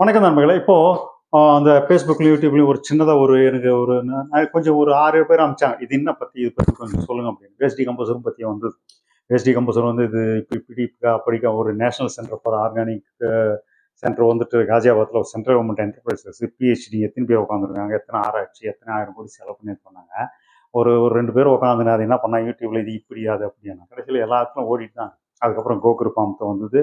வணக்கம் நண்பர்களே. இப்போ அந்த ஃபேஸ்புக்லையும் யூடியூப்லையும் ஒரு சின்னதாக ஒரு எனக்கு ஒரு கொஞ்சம் ஒரு ஆறு பேர் அமிச்சாங்க. இது என்ன பற்றி இது பற்றி கொஞ்சம் சொல்லுங்க அப்படின்னு. வேஸ்டி கம்போசரும் பற்றி வந்து வேஸ்டி கம்போசர் வந்து இது இப்படி இப்படி படிக்க ஒரு national centre for organic centre வந்துட்டு காஜியாபாத்தில் ஒரு சென்ட்ரல் கவர்மெண்ட் என்டர்பிரைசஸ் பிஹெச்டி எத்தனை பேர் உட்காந்துருக்காங்க எத்தனை ஆராய்ச்சி எத்தனை ஆயிரம் கோடி செலவு பண்ணி பண்ணாங்க ஒரு ஒரு ரெண்டு பேர் உட்காந்து அது என்ன பண்ணால் யூடியூப்ல இது இப்படி அது அப்படின்னா கடைசியில் எல்லாத்துலையும் ஓடிட்டு தான் அதுக்கப்புறம் கோகுரு பாம்பத்தை வந்தது.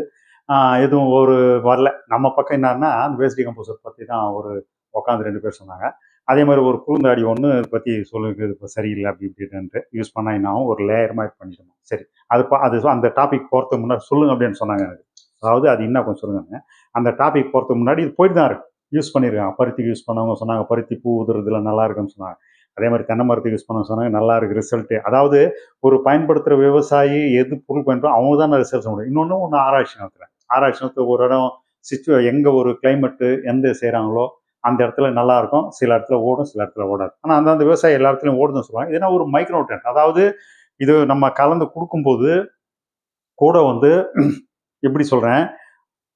எதுவும் ஒரு வரல. நம்ம பக்கம் என்னன்னா அந்த வேஸ்டி கம்போசர் பற்றி தான் ஒரு உட்காந்து ரெண்டு பேர் சொன்னாங்க. அதே மாதிரி ஒரு குழுந்தாடி ஒன்று இதை பற்றி சொல்லுங்க இப்போ சரியில்லை அப்படி இப்படின்ட்டு யூஸ் பண்ணால் என்னாகும் ஒரு லேயர் மாதிரி பண்ணிடணும் சரி அது பா- அது அந்த டாபிக் போகிறதுக்கு முன்னாடி சொல்லுங்க அப்படின்னு சொன்னாங்க எனக்கு. அதாவது அது என்ன கொஞ்சம் சொல்லுங்க அந்த டாபிக் போகிறதுக்கு முன்னாடி இது போயிட்டு தான் இருக்கு. யூஸ் பண்ணியிருக்காங்க. பருத்திக்கு யூஸ் பண்ணவங்க சொன்னாங்க பருத்தி பூ உதுறதுல நல்லா இருக்குன்னு சொன்னாங்க. அதே மாதிரி தென்னை மரத்துக்கு யூஸ் பண்ண சொன்னாங்க நல்லா இருக்கு ரிசல்ட்டு அதாவது ஒரு பயன்படுத்துகிற விவசாயி எது பொருள் பயன்படும் அவங்க தான் ரிசல்ட் முடியும். இன்னொன்று ஒன்று ஆராய்ச்சி நடத்துகிறேன் ஆராய்ச்சி ஒரு இடம் சிச்சு எங்கே ஒரு கிளைமேட்டு எந்த செய்கிறாங்களோ அந்த இடத்துல நல்லா இருக்கும். சில இடத்துல ஓடும் சில இடத்துல ஓடாது. ஆனால் அந்தந்த விவசாயி எல்லா இடத்துலையும் ஓடுதுன்னு சொல்லுவாங்க. இதுனா ஒரு மைக்ரோ அதாவது இது நம்ம கலந்து கொடுக்கும்போது கூட வந்து எப்படி சொல்கிறேன்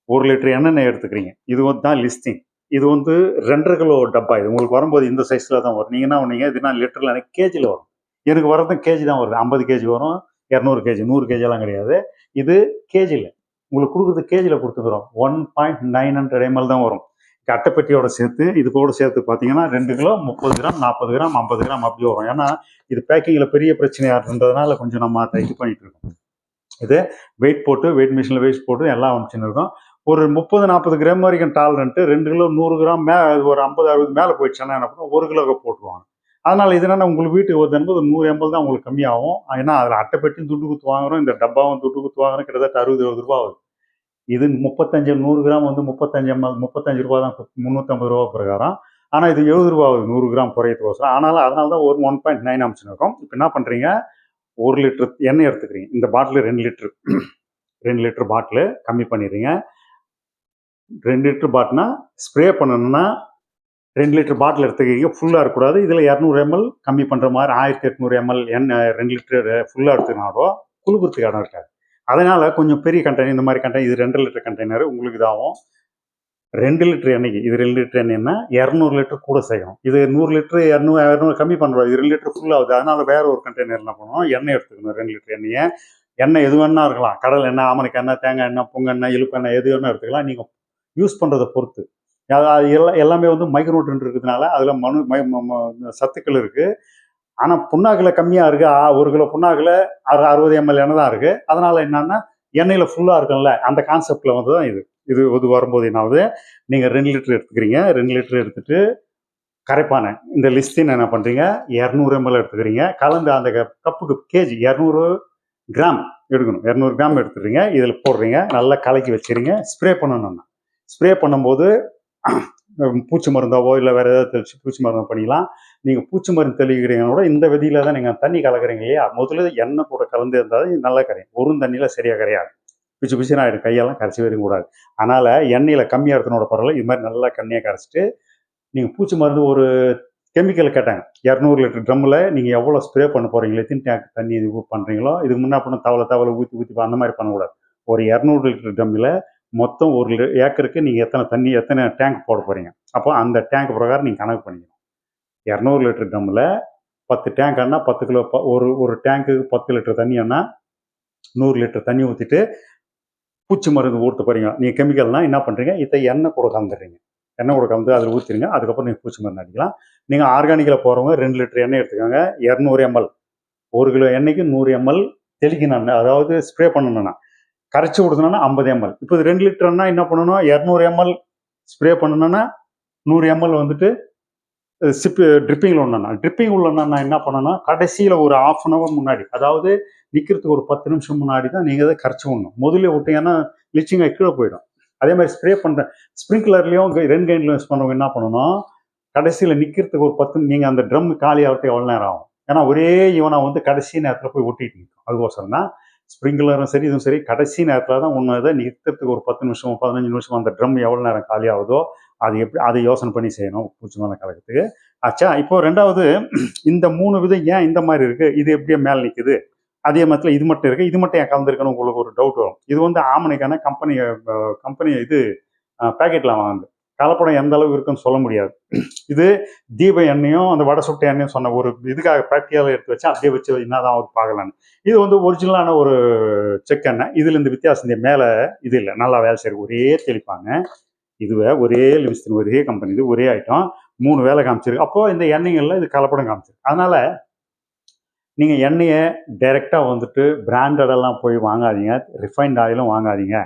ஒரு லிட்டர் எண்ணெய் எடுத்துக்கிறீங்க. இது வந்து தான் லிஸ்டிங் இது வந்து ரெண்டரை கிலோ டப்பா. இது உங்களுக்கு வரும்போது இந்த சைஸில் தான் வரும். நீங்கள் என்ன பண்ணீங்க இதுனா லிட்டரில் எனக்கு கேஜியில் வரும். எனக்கு வரதும் கேஜி தான் வருது. ஐம்பது கேஜி வரும் இரநூறு கேஜி நூறு கேஜிலாம் கிடையாது. இது கேஜியில் உங்களுக்கு கொடுக்குறது கேஜியில் கொடுத்துக்கிறோம் one point nine hundred ml தான் வரும். இந்த சேர்த்து இது கூட சேர்த்து பார்த்தீங்கன்னா ரெண்டு கிலோ முப்பது கிராம் நாற்பது கிராம் ஐம்பது கிராம் அப்படி வரும். ஏன்னா இது பேக்கிங்கில் பெரிய பிரச்சனையாக இருந்ததுனால கொஞ்சம் நம்ம அதை இது பண்ணிட்டு இருக்கோம். இது வெயிட் போட்டு வெயிட் மிஷினில் வெயிட் போட்டு எல்லாம் அமைச்சுன்னு இருக்கோம். ஒரு முப்பது நாற்பது கிராம் வரைக்கும் டாலரண்ட்டு ரெண்டு கிலோ நூறு கிராம் மே ஒரு ஐம்பது அறுபது மேலே போயிடுச்சுன்னா என்ன பண்ணுவோம்? ஒரு கிலோ போட்டுருவாங்க. அதனால் இது என்னென்ன உங்களுக்கு வீட்டுக்கு ஒரு என்பது நூறு எண்பது தான் உங்களுக்கு கம்மியாகும். ஏன்னா அதில் அட்டைப்பெட்டி துட்டு குத்து வாங்குறோம் இந்த டப்பாவும் துட்டு குத்து வாங்குறோம் கிட்டத்தட்ட அறுபது எழுபது ரூபா ஆகுது. இது முப்பத்தஞ்சு நூறு கிராம் வந்து முப்பத்தஞ்சு எம்எல் முப்பத்தஞ்சு ரூபா தான் முந்நூற்றம்பது ரூபா பிரகாரம். ஆனால் இது எழுபது ரூபா ஆகுது நூறு கிராம் குறையத்துக்கோசரம் ஆனால் அதனால தான் ஒரு ஒன் பாயிண்ட் நைன் அம்சம் இருக்கும். இப்போ என்ன பண்ணுறீங்க ஒரு லிட்டர் எண்ணெய் எடுத்துக்கிறீங்க. இந்த பாட்டில் ரெண்டு லிட்ரு ரெண்டு லிட்டர் பாட்டில் கம்மி பண்ணிடுறீங்க. ரெண்டு லிட்டர் பாட்டினா ஸ்ப்ரே பண்ணணும்னா ரெண்டு லிட்டர் பாட்டில் எடுத்துக்கிறீங்க. ஃபுல்லாக இருக்கக்கூடாது. இதில் இரநூறு எம்எல் கம்மி பண்ணுற மாதிரி ஆயிரத்தி எட்நூறு எம்எல் எண்ணெய் ரெண்டு லிட்டர் ஃபுல்லாக எடுத்துக்கினாலோ குழுக்கிறதுக்கு இடம் இருக்காது அதனால் கொஞ்சம் பெரிய கண்டெய்னர் இந்த மாதிரி கண்டெய்னர் இது ரெண்டு லிட்டர் கண்டெய்னர் உங்களுக்கு இதாகும். ரெண்டு லிட்டர் எண்ணெய்க்கு இது ரெண்டு லிட்டர் எண்ணெய்னா இரநூறு லிட்டர் கூட சேர்க்கணும் இது நூறு லிட்டர் இரநூறு இரநூறு கம்மி பண்ணுறோம் இது ரெண்டு லிட்டர் ஃபுல் ஆகுது. அதனால் வேற ஒரு கண்டெய்னர் என்ன பண்ணணும்? எண்ணெய் எடுத்துக்கணும் ரெண்டு லிட்டர் எண்ணெயை. எண்ணெய் எது வேணா இருக்கலாம். கடல் எண்ணெய் ஆமணிக்கு எண்ணெய் தேங்காய் எண்ணெய் பொங்கெண்ணெய் இழுப்பு எண்ணெய் எது வேணா எடுத்துக்கலாம். நீங்கள் யூஸ் பண்ணுறதை பொறுத்து. அது எல்லாம் எல்லாமே வந்து மைக்ரோட்ரன் இருக்கிறதுனால அதில் மனு சத்துக்கள் இருக்குது ஆனால் புண்ணாக்கில் கம்மியாக இருக்குது ஒரு கிலோ புண்ணாக்கில் அறு அறுபது எம்எல் எண்ணெய் தான் இருக்குது அதனால் என்னன்னா எண்ணெயில் ஃபுல்லாக இருக்கும்ல. அந்த கான்செப்டில் வந்து தான் இது. இது இது வரும்போது என்னாவது நீங்கள் ரெண்டு லிட்டர் எடுத்துக்கிறீங்க. ரெண்டு லிட்டர் எடுத்துட்டு கரைப்பானை. இந்த லிஸ்டின் என்ன பண்ணுறீங்க இரநூறு எம்எல் எடுத்துக்கிறீங்க. கலந்து அந்த க- கப்புக்கு கேஜி இரநூறு கிராம் எடுக்கணும். இரநூறு கிராம் எடுத்துக்கிறீங்க. இதில் போடுறீங்க. நல்லா கலக்கி வச்சுறீங்க ஸ்ப்ரே பண்ணணும்னா. ஸ்ப்ரே பண்ணும்போது பூச்சி மருந்தாவோ இல்லை வேறு ஏதாவது தெளிச்சு பூச்சி மருந்தோ பண்ணிக்கலாம். நீங்கள் பூச்சி மருந்து தெளிக்கிறீங்கன்னா கூட இந்த விதியில் தான் நீங்கள் தண்ணி கலக்குறீங்க இல்லையா? முதல்ல எண்ணெய் கூட கலந்து இருந்தால் நல்லா கரையும் ஒரு தண்ணியில் சரியாக கரையாது. பிச்சு பிச்சுன்னு ஆகிடும் கையெல்லாம் கரைச்சி வரையும் கூடாது. அதனால் எண்ணெயில் கம்மியாக இருக்கனோட பரவாயில்ல இது மாதிரி நல்லா கண்ணியாக கரைச்சிட்டு நீங்கள் பூச்சி மருந்து ஒரு கெமிக்கல் கேட்டாங்க. இரநூறு லிட்டர் ட்ரம்மில் நீங்கள் எவ்வளோ ஸ்ப்ரே பண்ண போகிறீங்களோ எத்தனை டேங்க் தண்ணி இது பண்ணுறீங்களோ இதுக்கு முன்னே பண்ண தவளை தவளை ஊற்றி ஊற்றி அந்த மாதிரி பண்ணக்கூடாது. ஒரு இரநூறு லிட்டர் ட்ரம்மில் மொத்தம் ஒரு லி- ஏக்கருக்கு நீங்கள் எத்தனை தண்ணி எத்தனை டேங்க் போட போகிறீங்க அப்போ அந்த டேங்க் பிரகாரம் நீங்கள் கணக்கு பண்ணிக்கணும். இரநூறு லிட்டர் ட்ரம்மில் பத்து டேங்க் பத்து கிலோ ப- ஒரு ஒரு டேங்க்குக்கு பத்து லிட்டர் தண்ணி நூறு லிட்டர் தண்ணி ஊற்றிட்டு பூச்சி மருந்து ஊற்ற போகிறீங்க நீங்கள் கெமிக்கல்னால் என்ன பண்ணுறீங்க இதை எண்ணெய் கூட கலந்துடுறீங்க. எண்ணெய் கூட கலந்து அதில் ஊற்றிடுங்க அதுக்கப்புறம் நீங்கள் பூச்சி மருந்து அடிக்கலாம். நீங்கள் ஆர்கானிக்கில் போகிறவங்க ரெண்டு லிட்டர் எண்ணெய் எடுத்துக்கோங்க. இரநூறு எம்எல் ஒரு கிலோ எண்ணெய்க்கு நூறு எம்எல் தெளிக்கணும் அதாவது ஸ்ப்ரே பண்ணணும்னா கரைச்சி கொடுக்கணும்னா ஐம்பது எம்எல் இப்போ இது ரெண்டு லிட்டர்னா என்ன பண்ணணும் இரநூறு எம்எல் ஸ்ப்ரே பண்ணணும்னா நூறு எம்எல் வந்துட்டு சிப்பு ட்ரிப்பிங்கில் ஒன்றுனா ட்ரிப்பிங் உள்ளனா என்ன பண்ணணும் கடைசியில் ஒரு ஆஃப் அன் ஹவர் முன்னாடி அதாவது நிற்கிறதுக்கு ஒரு பத்து நிமிஷம் முன்னாடி தான் நீங்கள் அதை கரைச்சி விடணும் முதல்ல விட்டீங்கன்னா லிச்சிங் கீழே போயிடும். அதே மாதிரி ஸ்ப்ரே பண்ணுற ஸ்ப்ரிங்க்லர்லேயும் ரென் கைண்ட்லையும் யூஸ் பண்ணுறவங்க என்ன பண்ணணும் கடைசியில் நிற்கிறதுக்கு ஒரு பத்து நீங்கள் அந்த ட்ரம் காலி ஆகிறதுக்கு எவ்வளோ நேரம் ஆகும்? ஏன்னா ஒரே இவனை வந்து கடைசி நேரத்தில் போய் ஒட்டிட்டு நிற்கும் அதுக்கோசரம் தான் ஸ்ப்ரிங்க்லரும் சரி இதுவும் சரி கடைசி நேரத்தில் தான் ஒன்று இதை நிறுத்துறதுக்கு ஒரு பத்து நிமிஷம் பதினஞ்சு நிமிஷம் அந்த ட்ரம் எவ்வளோ நேரம் காலி ஆகுதோ அது எப்படி அதை யோசனை பண்ணி செய்யணும் பூச்சி மலை கழகத்துக்கு ஆச்சா இப்போ ரெண்டாவது இந்த மூணு விதம் ஏன் இந்த மாதிரி இருக்குது இது எப்படியே மேலே நிற்குது அதே மாதிரி இது மட்டும் இருக்குது இது மட்டும் ஏன் கலந்துருக்குன்னு உங்களுக்கு ஒரு டவுட் வரும். இது வந்து ஆமணிக்கான கம்பெனி கம்பெனி இது பேக்கெட்டில் வாங்குது. கலப்படம் எந்த அளவு இருக்குன்னு சொல்ல முடியாது. இது தீப எண்ணெயும் அந்த வடை சுட்ட எண்ணெயும் சொன்ன ஒரு இதுக்காக ப்ராக்டிக்கலாக எடுத்து வச்சா அப்படியே வச்சு என்னதான் அவர் பார்க்கலான்னு இது வந்து ஒரிஜினலான ஒரு செக் எண்ணெய். இதுல இந்த வித்தியாசம் இந்த மேலே இது இல்லை. நல்லா வேலை செய்யும் ஒரே தெளிப்பாங்க. இதுவே ஒரே லிவிஸ்டின் ஒரே கம்பெனி இது ஒரே ஐட்டம் மூணு வேலை காமிச்சிருக்கு. அப்போ இந்த எண்ணெய்களில் இது கலப்படம் காமிச்சிருக்கு. அதனால நீங்கள் எண்ணெயை டைரெக்டாக வந்துட்டு பிராண்டடெல்லாம் போய் வாங்காதீங்க. ரிஃபைண்ட் ஆயிலும் வாங்காதீங்க.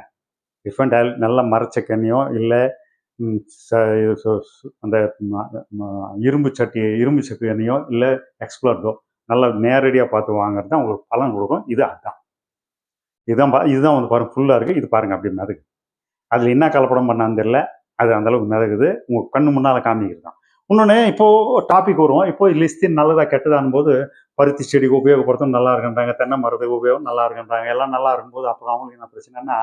ரிஃபைண்ட் ஆயில் நல்ல மரச்செக்கெண்ணையோ இல்லை அந்த இரும்பு சட்டி இரும்பு சட்டி எண்ணெயோ இல்லை எக்ஸ்ப்ளோர்டோ நல்லா நேரடியாக பார்த்து வாங்குறது தான் உங்களுக்கு பலன் கொடுக்கும். இது அதுதான் இதுதான் பா- இதுதான் வந்து பாருங்கள் ஃபுல்லாக இருக்குது இது பாருங்க அப்படி மிதக்கு அதில் என்ன கலப்படம் பண்ணான்னு தெரியல. அது அந்த அளவுக்கு மிதக்குது. உங்கள் கண்ணு முன்னால் காமிக்கிறது தான். இன்னொன்று இப்போது டாபிக் வருவோம் இப்போ லிஸ்தின் நல்லதா கெட்டதான போது பருத்தி செடிக்கு உபயோகப்படுத்தும் நல்லா இருக்குன்றாங்க. தென்னை மரத்துக்கு உபயோகம் நல்லா இருக்குன்றாங்க. எல்லாம் நல்லா இருக்கும்போது அப்புறம் அவங்களுக்கு என்ன பிரச்சனைன்னா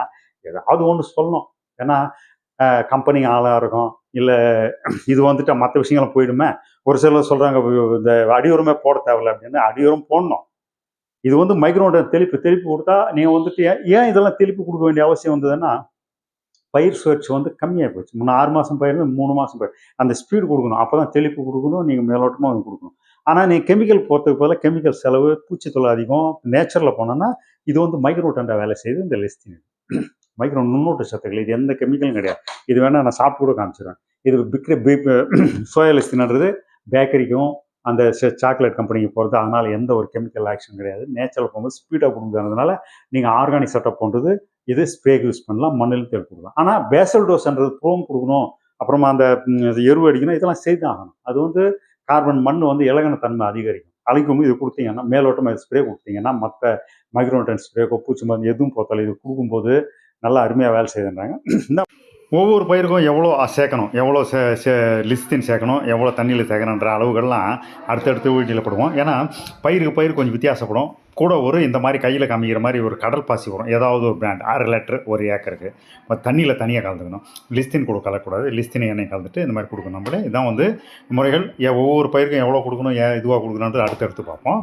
ஏதாவது ஒன்று சொல்லணும். ஏன்னா கம்பெனி ஆளாக இருக்கும். இல்லை இது வந்துட்டு மற்ற விஷயங்களும் போயிடுமே. ஒரு சிலர் சொல்கிறாங்க இந்த அடியுரமே போட தேவையில்ல அப்படின்னு. அடியுரம் போடணும். இது வந்து மைக்ரோட தெளிப்பு தெளிப்பு கொடுத்தா நீங்கள் வந்துட்டு ஏன் ஏன் இதெல்லாம் தெளிப்பு கொடுக்க வேண்டிய அவசியம் வந்ததுன்னா பயிர் சுழற்சி வந்து கம்மியாக போச்சு. முன்ன ஆறு மாதம் பயிர் மூணு மாதம் பயிர். அந்த ஸ்பீடு கொடுக்கணும். அப்போ தான் தெளிப்பு கொடுக்கணும். நீங்கள் மேலோட்டமாக வந்து கொடுக்கணும். ஆனால் நீங்கள் கெமிக்கல் போகிறதுக்கு பதிலாக கெமிக்கல் செலவு பூச்சித்தொல்லை அதிகம் நேச்சரில் போனோன்னா இது வந்து மைக்ரோ வேலை செய்யுது இந்த லெஸ்தின் மைக்ரோ நுண்ணூட்ட சத்துக்கள் இது எந்த கெமிக்கலும் கிடையாது. இது வேணால் நான் சாப்பிட்டு கூட காமிச்சிடுவேன் இது பிக்ரி பீப் சோயா பேக்கரிக்கும் அந்த சாக்லேட் கம்பெனிக்கு போகிறது அதனால் எந்த ஒரு கெமிக்கல் ஆக்ஷன் கிடையாது. நேச்சுரல் போகும்போது ஸ்பீடாக கொடுக்குறதுனால நீங்கள் ஆர்கானிக் செட்டப் பண்ணுறது இது ஸ்ப்ரேக்கு யூஸ் பண்ணலாம் மண்ணில் தேல் கொடுக்கலாம். ஆனால் பேசல் டோஸ்ன்றது ப்ரோம் கொடுக்கணும் அப்புறமா அந்த எருவு அடிக்கணும் இதெல்லாம் செய்து ஆகணும். அது வந்து கார்பன் மண் வந்து இலகன தன்மை அதிகரிக்கும். அழைக்கும் இது கொடுத்தீங்கன்னா மேலோட்டமாக ஸ்ப்ரே கொடுத்தீங்கன்னா மற்ற மைக்ரோட்டன் ஸ்ப்ரே பூச்சி மருந்து எதுவும் போத்தாலும் இது கொடுக்கும்போது நல்லா அருமையாக வேலை செய்துன்றாங்க இந்த ஒவ்வொரு பயிருக்கும் எவ்வளோ சேர்க்கணும் எவ்வளோ சே சே லிஸ்தின் சேர்க்கணும் எவ்வளோ தண்ணியில் சேர்க்கணுன்ற அளவுகள்லாம் அடுத்தடுத்து வீட்டில் போடுவோம். ஏன்னா பயிருக்கு பயிர் கொஞ்சம் வித்தியாசப்படும். கூட ஒரு இந்த மாதிரி கையில் காமிக்கிற மாதிரி ஒரு கடல் பாசி வரும். ஏதாவது ஒரு பிராண்ட் ஆறு லிட்டர் ஒரு ஏக்கருக்கு. தண்ணியில் தனியாக கலந்துக்கணும். லிஸ்தின் கூட கலக்கக்கூடாது. லிஸ்தின் எண்ணெய் கலந்துட்டு இந்த மாதிரி கொடுக்கணும். நம்மளே இதான் வந்து முறைகள். ஒவ்வொரு பயிருக்கும் எவ்வளோ கொடுக்கணும் ஏன் இதுவாக கொடுக்கணுன்றது அடுத்தடுத்து பார்ப்போம்.